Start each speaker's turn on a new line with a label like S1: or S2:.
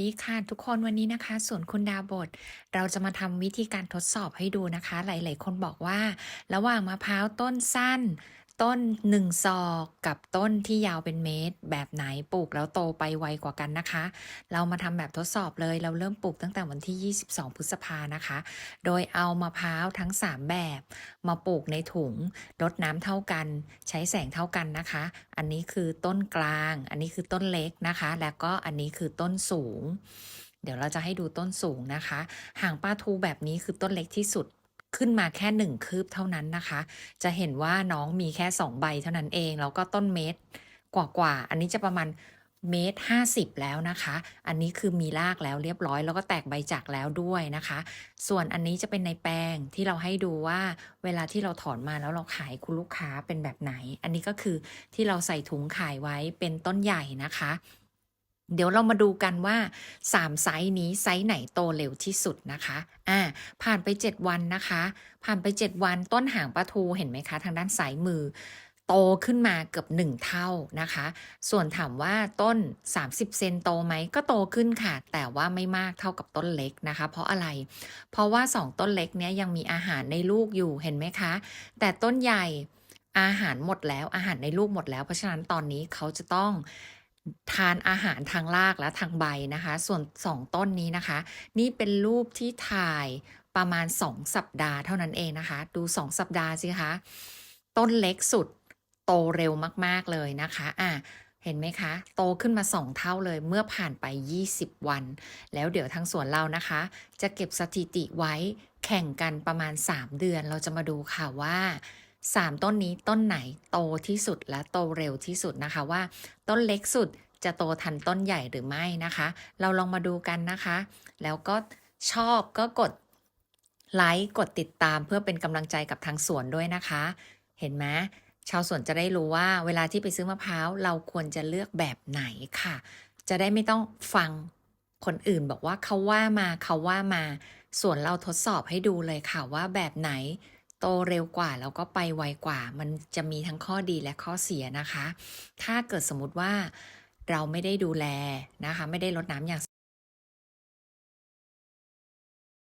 S1: ดีค่ะทุกคนวันนี้นะคะ ส่วนคุณดาบท เราจะมาทำวิธีการทดสอบให้ดูนะคะ หลาย ๆ คนบอกว่า ระหว่างมะพร้าวต้นสั้น ต้นหนึ่งศอกกับต้นที่ยาวเป็นเมตร แบบไหนปลูกแล้วโตไปไวกว่ากันนะคะ เรามาทำแบบทดสอบเลยเราเริ่มปลูกตั้งแต่วันที่ 22 พฤษภานะคะ โดยเอามะพร้าวทั้ง 3 แบบ มาปลูกในถุงรดน้ำเท่ากัน ใช้แสงเท่ากันนะคะ อันนี้คือต้นกลาง อันนี้คือต้นเล็กนะคะ แล้วก็อันนี้คือต้นสูง เดี๋ยวเราจะให้ดูต้นสูงนะคะหางปลาทูแบบนี้คือต้นเล็กที่สุด ขึ้นมาแค่หนึ่งคืบเท่านั้นนะคะ จะเห็นว่าน้องมีแค่สองใบเท่านั้นเอง แล้วก็ต้นเมตรกว่าๆอันนี้จะประมาณเมตรห้าสิบแล้วนะคะ อันนี้คือมีรากแล้วเรียบร้อย แล้วก็แตกใบจากแล้วด้วยนะคะ ส่วนอันนี้จะเป็นในแปลงที่เราให้ดูว่า เวลาที่เราถอนมาแล้วเราขายคุณลูกค้าเป็นแบบไหน อันนี้ก็คือที่เราใส่ถุงขายไว้เป็นต้นใหญ่นะคะ เดี๋ยวเรามาดูกันว่า 3 ไซส์นี้ไซส์ไหนโตเร็วที่สุดนะคะอ่าผ่านไป 7 วันนะคะ ผ่านไป 7 วันต้นหางปลาทูเห็นไหมคะ ทางด้านซ้ายมือ โตขึ้นมาเกือบ 1 เท่านะคะ ส่วนถามว่าต้น 30 เซนโตไหมก็โตขึ้นค่ะ แต่ว่าไม่มากเท่ากับต้นเล็กนะคะ เพราะอะไร เพราะว่า 2 ต้นเล็กเนี้ยยังมีอาหารในลูกอยู่เห็นไหมคะ แต่ต้นใหญ่อาหารหมดแล้วอาหารในลูกหมดแล้ว เพราะฉะนั้นตอนนี้เขาจะต้อง ทานอาหารทางรากและทางใบนะคะ ส่วนสองต้นนี้นะคะ นี่เป็นรูปที่ถ่ายประมาณ 2 สัปดาห์เท่านั้นเองนะคะ ดู 2 สัปดาห์สิคะ ต้นเล็กสุดโตเร็วมากๆเลยนะคะอะเห็นไหมคะ โตขึ้นมา 2 เท่าเลยเมื่อผ่านไป 20 วัน แล้วเดี๋ยวทางสวนเรานะคะ จะเก็บสถิติไว้แข่งกันประมาณ 3 เดือนเราจะมาดูค่ะว่า 3 ต้นนี้ต้นไหนโตที่สุดและโตเร็วที่สุดนะคะว่า ต้นเล็กสุดจะโตทันต้นใหญ่หรือไม่นะคะ เราลองมาดูกันนะคะ แล้วก็ชอบก็กดไลค์กดติดตามเพื่อเป็นกำลังใจกับทางสวนด้วยนะคะ เห็นไหมชาวสวนจะได้รู้ว่าเวลาที่ไปซื้อมะพร้าวเราควรจะเลือกแบบไหนค่ะ จะได้ไม่ต้องฟังคนอื่นบอกว่าเขาว่ามาเขาว่ามา ส่วนเราทดสอบให้ดูเลยค่ะว่าแบบไหน โตเร็วกว่าแล้วก็ไปไวกว่า มันจะมีทั้งข้อดีและข้อเสียนะคะ ถ้าเกิดสมมติว่าเราไม่ได้ดูแลนะคะ ไม่ได้ลดน้ำอย่าง